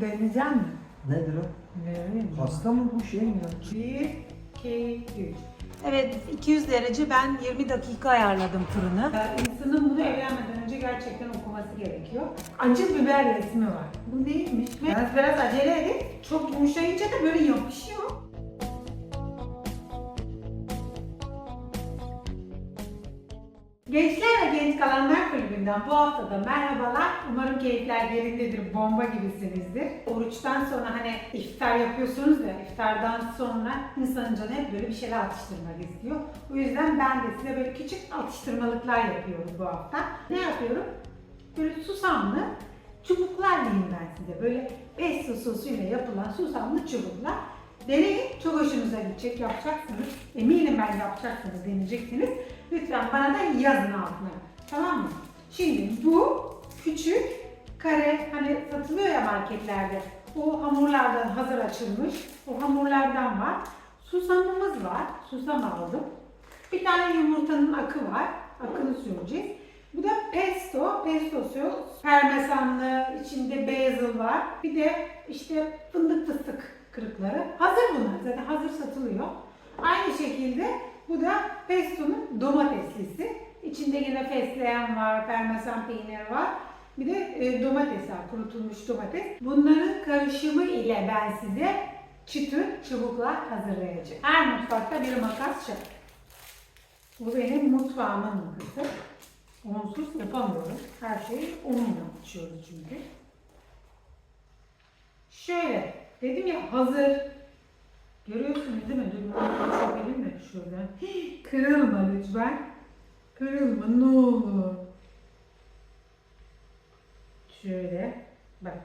Deneyeceğim mi? Nedir o? Ne bileyim. Hasta mı bu şey mi? 1, 2, 3. Evet 200 derece ben 20 dakika ayarladım fırını. İnsanın bunu evlenmeden önce gerçekten okuması gerekiyor. Acı biber resmi var. Bu neymiş? Biraz biraz acele edin. Çok yumuşayınca da böyle yapışıyor. Gençler ve Genç Kalanlar Kulübü'nden bu haftada merhabalar. Umarım keyifler yerindedir, bomba gibisinizdir. Oruçtan sonra hani iftar yapıyorsunuz da iftardan sonra insanın canı hep böyle bir şeyler atıştırmak istiyor. O yüzden ben de size böyle küçük atıştırmalıklar yapıyorum bu hafta. Ne yapıyorum? Böyle susamlı çubuklar diyeyim ben size. Böyle pesto sosuyla yapılan susamlı çubuklar. Deneyin, çok hoşunuza gidecek, yapacaksınız. Eminim ben yapacaksınız, deneyeceksiniz. Lütfen bana da yazın altına. Tamam mı? Şimdi bu küçük kare hani satılıyor ya marketlerde. O hamurlardan hazır açılmış. O hamurlardan var. Susamımız var. Susam aldım. Bir tane yumurtanın akı var. Akını süreceğiz. Bu da pesto. Pestosu parmesanlı, içinde basil var. Bir de işte fındık fıstık kırıkları. Hazır bunlar. Zaten hazır satılıyor. Aynı şekilde bu da pestonun domateslisi. İçinde yine fesleğen var, parmesan peyniri var. Bir de e, domates var, kurutulmuş domates. Bunların karışımı ile ben size çıtır çubuklar hazırlayacağım. Her mutfakta bir makas şart. Bu benim mutfağımın makası. Onsuz yapamıyorum. Her şeyi onunla açıyoruz çünkü. Şöyle, dedim ya hazır. Görüyorsunuz değil mi? Dur bunu çekelim de şuradan. Hii, Kırılma lütfen. Kırılma ne olur. Şöyle. Bak.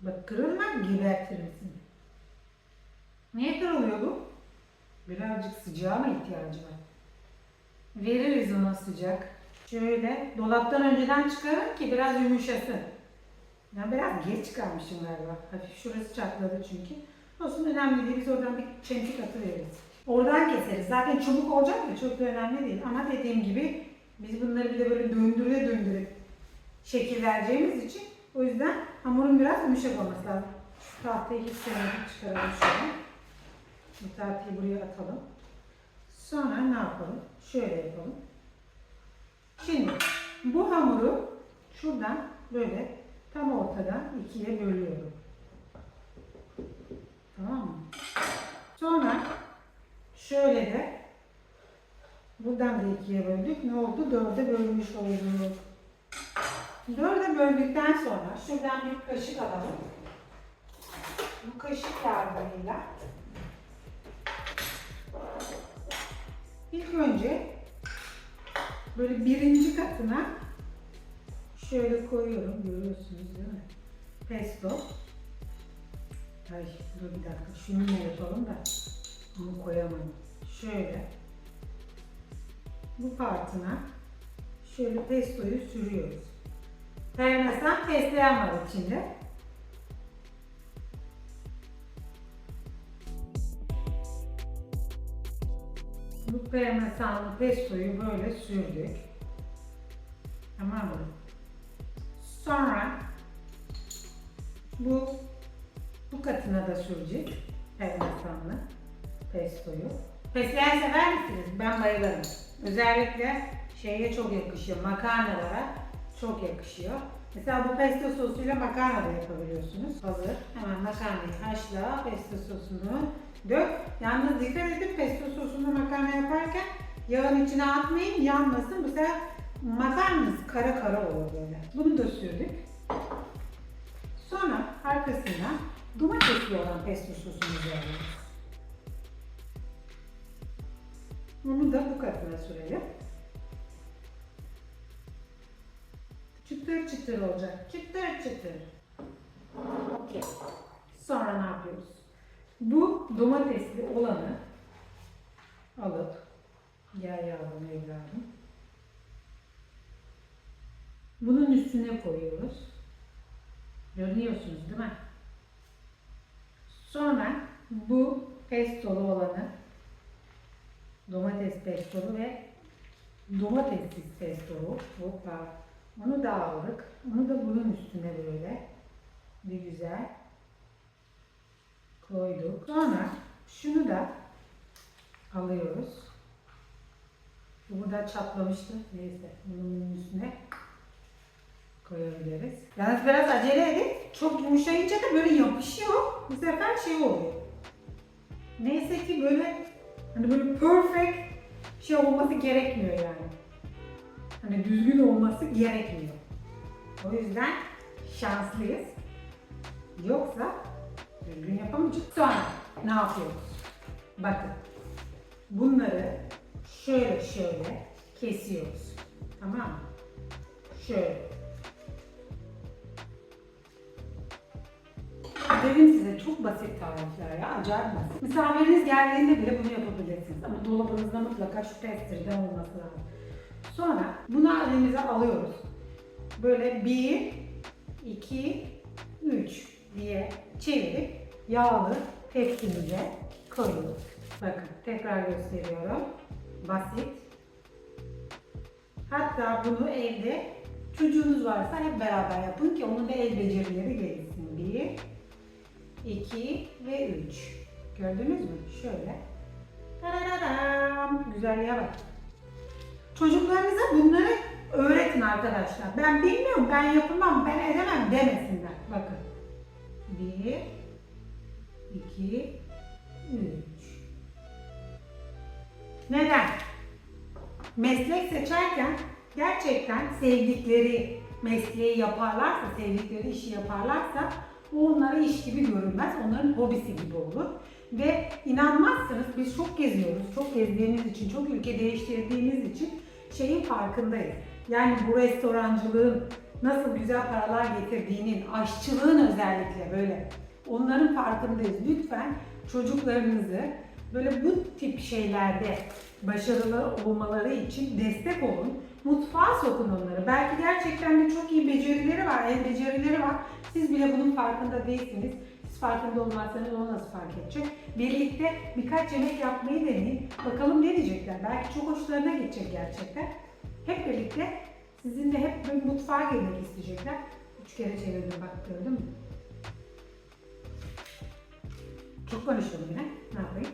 Bak kırılma gebertirim seni. Niye kırılıyor bu? Birazcık sıcağa mı ihtiyacı var? Veririz ona sıcak. Şöyle dolaptan önceden çıkarın ki biraz yumuşasın. Ya biraz geç çıkarmışım galiba. Hafif şurası çatladı çünkü. Olsun önemli değil. Biz oradan bir çentik atıveririz. Oradan keseriz. Zaten çubuk olacak ya çok da önemli değil. Ama dediğim gibi biz bunları bir de böyle döndüre döndüre şekil vereceğimiz için o yüzden hamurun biraz yumuşak olması lazım. Şu tahtayı hiç sevmedim. Çıkaralım şöyle. Bu tahtayı buraya atalım. Sonra ne yapalım? Şöyle yapalım. Şimdi bu hamuru şuradan böyle tam ortadan ikiye bölüyorum. Tamam mı? Sonra şöyle de buradan da ikiye böldük. Ne oldu? Dörde bölmüş olduk. Dörde böldükten sonra şuradan bir kaşık alalım. Bu kaşık yardımıyla ilk önce böyle birinci katına şöyle koyuyorum. Görüyorsunuz değil mi? Pesto. Ay dur bir dakika. Şununla yapalım da bunu koyamadım. Şöyle bu partına şöyle pestoyu sürüyoruz. Parmesan fesleğen var içinde. Bu parmesanlı pestoyu böyle sürdük. Tamam mı? Sonra bu bu katına da süreceğiz parmesanlı pestoyu. Fesleğen sever misiniz? Ben bayılırım. Özellikle şeye çok yakışıyor, makarnalara çok yakışıyor. Mesela bu pesto sosuyla makarna da yapabiliyorsunuz. Hazır. Hemen makarnayı haşla, pesto sosunu dök. Yalnız dikkat edin pesto sosunu makarna yaparken yağın içine atmayın, yanmasın. Bu sefer makarnanız kara kara olur böyle. Bunu da sürdük. Sonra arkasından domatesli olan pesto sosumuzu alıyoruz. Bunu da bu katına sürelim. Çıtır çıtır olacak. Çıtır çıtır. Okey. Sonra ne yapıyoruz? Bu domatesli olanı alıp gel yavrum evladım. Bunun üstüne koyuyoruz. Görüyorsunuz değil mi? Sonra bu pestolu olanı domates pestolu ve domatessiz pestolu hoppa Onu da aldık. Onu da bunun üstüne böyle bir güzel koyduk. Sonra şunu da alıyoruz. Bu da çatlamıştı. Neyse bunu bunun üstüne koyabiliriz. Yalnız biraz acele edin. Çok yumuşayınca da böyle yapışıyor. Bu sefer şey oluyor. Neyse ki böyle hani böyle perfect şey olması gerekmiyor yani. Hani düzgün olması gerekmiyor. O yüzden şanslıyız. Yoksa düzgün yapamayacağız. Sonra ne yapıyoruz? Bakın. Bunları şöyle şöyle kesiyoruz. Tamam mı? Şöyle. Dedim size çok basit tarifler ya, acayip basit. Misafiriniz geldiğinde bile bunu yapabilirsiniz. Ama dolabınızda mutlaka şu testerden olması lazım. Sonra bunu elimize alıyoruz. Böyle bir, iki, üç diye çevirip yağlı tepsimize koyuyoruz. Bakın tekrar gösteriyorum. Basit. Hatta bunu evde çocuğunuz varsa hep beraber yapın ki onun da el becerileri gelişsin. Bir, 2 ve 3. Gördünüz mü? Şöyle. Güzelliğe bak. Çocuklarınıza bunları öğretin arkadaşlar. Ben bilmiyorum, ben yapamam, ben edemem demesinler. Bakın. 1 2 3 Neden? Meslek seçerken gerçekten sevdikleri mesleği yaparlarsa, sevdikleri işi yaparlarsa bu onlara iş gibi görünmez, onların hobisi gibi olur. Ve inanmazsınız biz çok geziyoruz, çok gezdiğimiz için, çok ülke değiştirdiğimiz için şeyin farkındayız. Yani bu restorancılığın nasıl güzel paralar getirdiğinin, aşçılığın özellikle böyle onların farkındayız. Lütfen çocuklarınızı böyle bu tip şeylerde başarılı olmaları için destek olun. Mutfağa sokun onları. Belki gerçekten de çok iyi becerileri var, el becerileri var. Siz bile bunun farkında değilsiniz. Siz farkında olmazsanız o nasıl fark edecek? Birlikte birkaç yemek yapmayı deneyin. Bakalım ne diyecekler. Belki çok hoşlarına gidecek gerçekten. Hep birlikte sizinle hep böyle mutfağa girmek isteyecekler. Üç kere çevirdim bak gördün mü? Çok konuştum yine. Ne yapayım?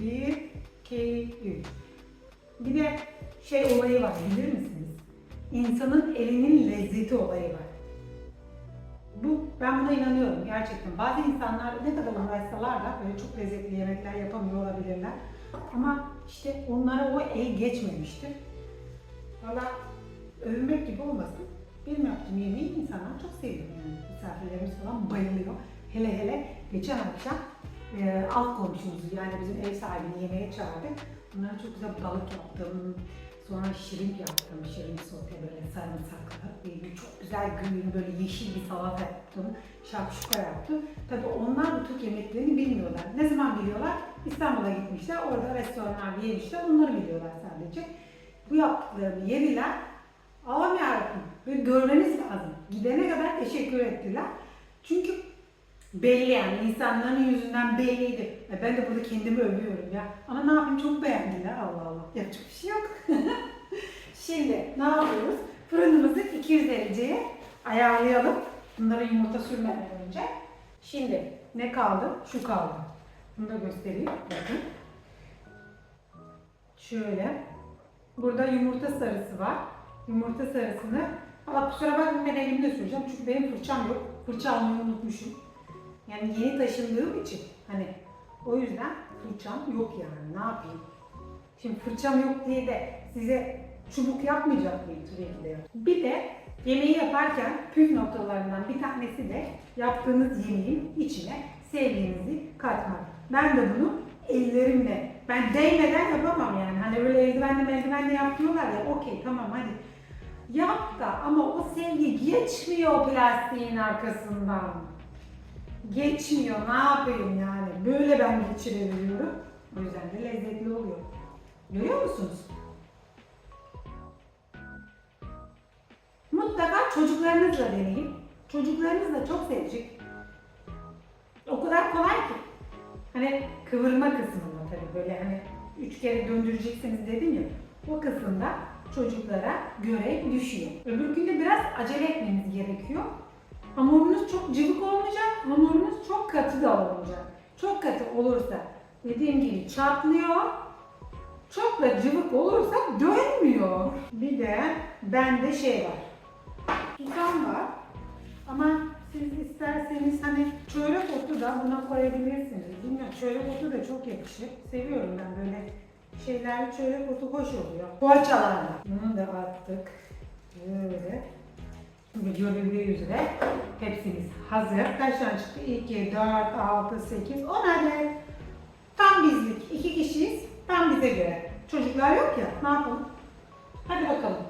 Bir, iki, üç. Bir de şey olayı var bilir misiniz? İnsanın elinin lezzeti olayı var. Bu, ben buna inanıyorum gerçekten. Bazı insanlar ne kadar uğraşsalar da böyle çok lezzetli yemekler yapamıyor olabilirler. Ama işte onlara o el geçmemiştir. Valla övünmek gibi olmasın. Benim yaptığım yemeği insanlar çok seviyor yani. Misafirlerimiz falan bayılıyor. Hele hele geçen akşam e, alt komşumuzu yani bizim ev sahibini yemeğe çağırdık. Bunlara çok güzel balık yaptım. Sonra şirin yaptım. Şirin sote böyle sarımsaklı. Bir çok güzel green böyle yeşil bir salata yaptım. Şakşuka yaptım. Tabii onlar bu Türk yemeklerini bilmiyorlar. Ne zaman biliyorlar? İstanbul'a gitmişler. Orada restoranlarda yemişler. Onları biliyorlar sadece. Bu yaptıklarımı yediler. Allah'ım yarabbim. Böyle görmeniz lazım. Gidene kadar teşekkür ettiler. Çünkü belli yani insanların yüzünden belliydi. E ben de burada kendimi övüyorum ya. Ama ne yapayım çok beğendiler Allah Allah. Yapacak bir şey yok. Şimdi ne yapıyoruz? Fırınımızı 200 dereceye ayarlayalım. Bunlara yumurta sürmeden önce. Şimdi ne kaldı? Şu kaldı. Bunu da göstereyim. Bakın. Şöyle. Burada yumurta sarısı var. Yumurta sarısını Valla kusura bakmayın ben elimde süreceğim çünkü benim fırçam yok. Fırça almayı unutmuşum. Yani yeni taşındığım için hani o yüzden fırçam yok yani ne yapayım. Şimdi fırçam yok diye de size çubuk yapmayacak mıyım tabii ki de. Bir de yemeği yaparken püf noktalarından bir tanesi de yaptığınız yemeğin içine sevginizi katmak. Ben de bunu ellerimle, ben değmeden yapamam yani. Hani öyle eldivenle eldivenle yapıyorlar ya okey tamam hadi. Yap da ama o sevgi geçmiyor plastiğin arkasından. Geçmiyor ne yapayım yani. Böyle ben geçirebiliyorum. O yüzden de lezzetli oluyor. Görüyor musunuz? Mutlaka çocuklarınızla deneyin. Çocuklarınız da çok sevecek. O kadar kolay ki. Hani kıvırma kısmında tabii böyle hani üç kere döndüreceksiniz dedim ya. O kısımda çocuklara görev düşüyor. Öbür günde biraz acele etmeniz gerekiyor. Hamurunuz çok cıvık olmayacak, katı da olmayacak. Çok katı olursa dediğim gibi çatlıyor, çok da cıvık olursa dönmüyor. Bir de bende şey var. Susam var. Ama siz isterseniz hani çörek otu da buna koyabilirsiniz. Bilmiyorum çörek otu da çok yakışır. Seviyorum ben böyle şeyler çörek otu hoş oluyor. Poğaçalarla. Bunu da attık. Böyle. Görüldüğü üzere hepsimiz hazır. Kaç tane çıktı? 2, 4, 6, 8, 10 adet. Tam bizlik. iki kişiyiz. Tam bize göre. Çocuklar yok ya. Ne yapalım? Hadi bakalım.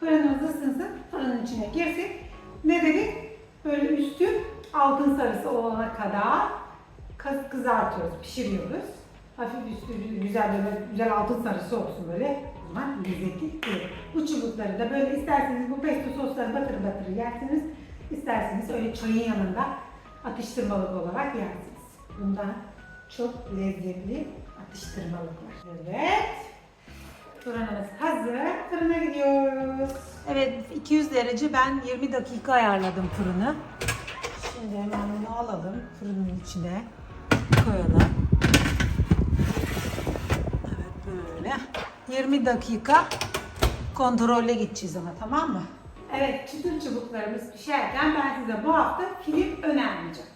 Fırınımız ısınsın. Fırının içine girsin. Ne dedik? Böyle üstü altın sarısı olana kadar kız kızartıyoruz, pişiriyoruz. Hafif üstü güzel böyle güzel altın sarısı olsun böyle. O zaman lezzetli olur. Bu çubukları da böyle isterseniz bu pesto sosları batır batır yersiniz. İsterseniz öyle çayın yanında atıştırmalık olarak yersiniz. Bundan çok lezzetli atıştırmalık var. Evet. Fırınımız hazır. Fırına gidiyoruz. Evet 200 derece ben 20 dakika ayarladım fırını. Şimdi hemen bunu alalım fırının içine koyalım. Evet böyle. 20 dakika kontrolle gideceğiz ama tamam mı? Evet çıtır çubuklarımız pişerken ben size bu hafta film önermeyeceğim.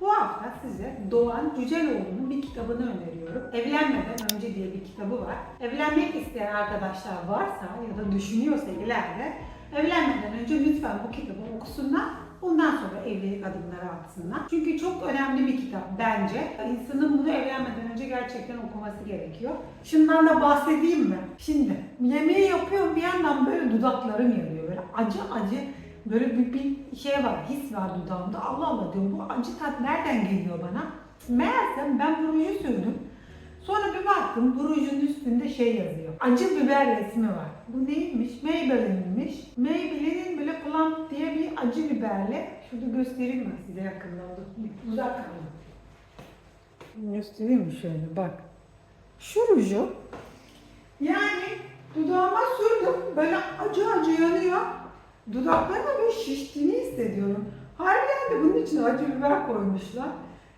Bu hafta size Doğan Cüceloğlu'nun bir kitabını öneriyorum. Evlenmeden önce diye bir kitabı var. Evlenmek isteyen arkadaşlar varsa ya da düşünüyorsa ileride evlenmeden önce lütfen bu kitabı okusunlar. Ondan sonra evlilik adımları atsınlar. Çünkü çok önemli bir kitap bence. İnsanın bunu evlenmeden önce gerçekten okuması gerekiyor. Şundan da bahsedeyim mi? Şimdi yemeği yapıyorum bir yandan böyle dudaklarım yanıyor. Böyle acı acı böyle bir, bir şey var, his var dudağımda. Allah Allah diyorum bu acı tat nereden geliyor bana? Meğersem ben bu ruju sürdüm. Sonra bir baktım bu rujun üstünde şey yazıyor. Acı biber resmi var. Bu neymiş? Maybelline'miş. Maybelline'in böyle Plump diye bir acı biberle. Şurada göstereyim mi size yakından? Uzak kalın. Göstereyim mi şöyle bak. Şu ruju yani dudağıma sürdüm. Böyle acı acı yanıyor. Dudaklarıma böyle şiştiğini hissediyorum. Harbiden de bunun için acı biber koymuşlar.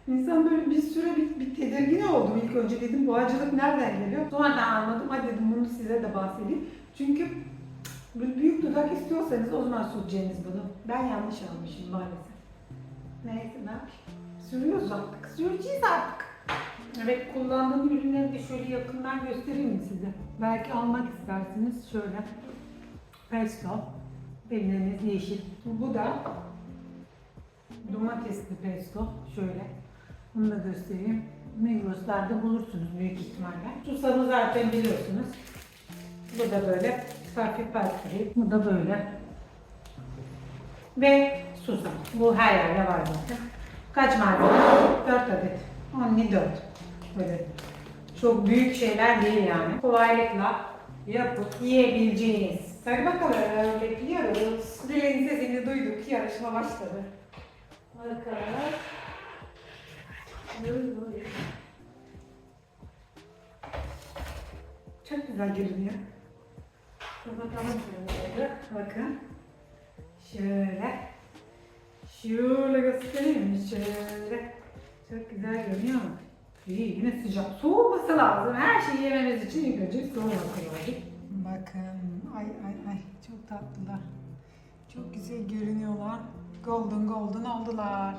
İnsan böyle bir süre bir, bir tedirgin oldum ilk önce dedim bu acılık nereden geliyor? Sonradan anladım hadi dedim bunu size de bahsedeyim. Çünkü büyük dudak istiyorsanız o zaman süreceğiniz bunu. Ben yanlış almışım maalesef. Neyse ne yapayım. Sürüyoruz artık. Süreceğiz artık. Evet kullandığım ürünleri de şöyle yakından göstereyim size? Belki almak istersiniz şöyle. Pesto. Bildiğiniz yeşil. Bu da domatesli pesto. Şöyle. Bunu da göstereyim. Migros'larda bulursunuz büyük ihtimalle. Susamı zaten biliyorsunuz. Bu da böyle hafif pastırı. Bu da böyle. Ve susam. Bu her yerde var zaten. Kaç malzeme? 4 adet. Only 4. Böyle çok büyük şeyler değil yani. Kolaylıkla yapıp yiyebileceğiniz. Hadi bakalım bekliyoruz. Dilin sesini duyduk. Yarışma başladı. Bakalım. Çok güzel görünüyor. Dur bakalım şöyle. Bakın. Şöyle. Şöyle göstereyim? Şöyle. Çok güzel görünüyor mu? İyi yine sıcak. Soğuması lazım. Her şeyi yememiz için ilk önce soğuması lazım. Bakın. Ay ay ay. Çok tatlılar. Çok güzel görünüyorlar. Golden golden oldular.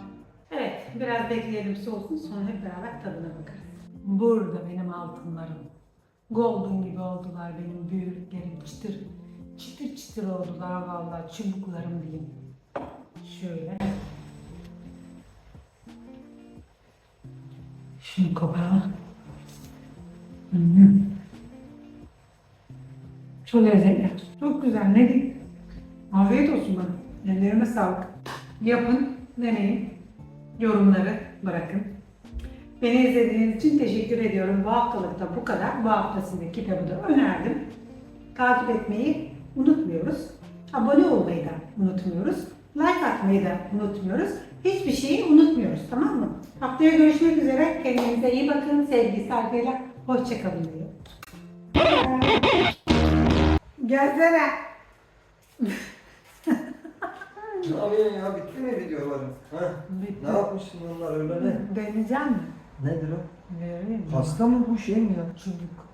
Evet. Biraz bekleyelim soğusun. Sonra hep beraber tadına bakarız. Burada benim altınlarım. Golden gibi oldular benim büyüklerim. Çıtır. Çıtır çıtır oldular vallahi. Çubuklarım diyeyim. Şöyle. Şunu koparalım. Hı. Çok lezzetli. Çok güzel. Ne diyeyim? Afiyet olsun bana. Ellerime sağlık. Yapın, deneyin. Yorumları bırakın. Beni izlediğiniz için teşekkür ediyorum. Bu haftalık da bu kadar. Bu haftasındaki kitabı da önerdim. Takip etmeyi unutmuyoruz. Abone olmayı da unutmuyoruz. Like atmayı da unutmuyoruz. Hiçbir şeyi unutmuyoruz tamam mı? Haftaya görüşmek üzere. Kendinize iyi bakın. Sevgi, saygıyla. Hoşçakalın diyor. Gelsene. Ne yapıyorsun ya? Bitti mi videoların? Ha? Bitti. Ne yapmışsın onlar öyle ne? Deneyeceğim mi? Nedir o? Vereyim mi? Pasta mı bu şey mi ya? Çubuk.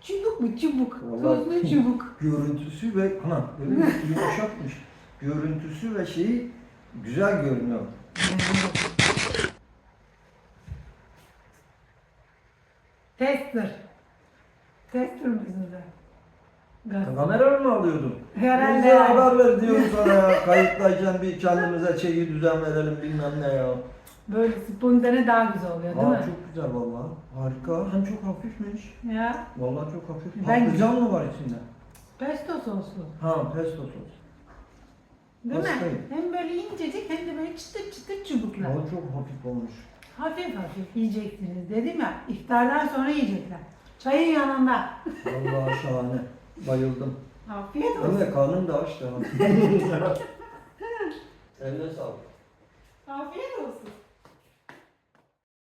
Çubuk mu çubuk? Vallahi- çubuk. Görüntüsü ve ha öyle bir yumuşakmış. Görüntüsü ve şeyi güzel görünüyor. Tester. Tester? Gaz. Kamera mı alıyordun? Herhalde. Bize haber ver diyorum sana ya. Kayıtlayacağım bir kendimize çeki düzen verelim bilmem ne ya. Böyle spontane daha güzel oluyor değil Aa, mi? çok güzel vallahi. Harika. Hem çok hafifmiş. Ya. Vallahi çok hafif. Ben- Patlıcan mı var içinde? Pesto soslu. Ha pesto sos. Değil mi? Pastayı. Hem böyle incecik hem de böyle çıtır çıtır çubuklar. Ama çok hafif olmuş. Hafif hafif yiyeceksiniz dedim ya. İftardan sonra yiyecekler. Çayın yanında. Vallahi şahane. Bayıldım. Afiyet olsun. Evet karnım da aç da. Eline sağlık. Afiyet olsun.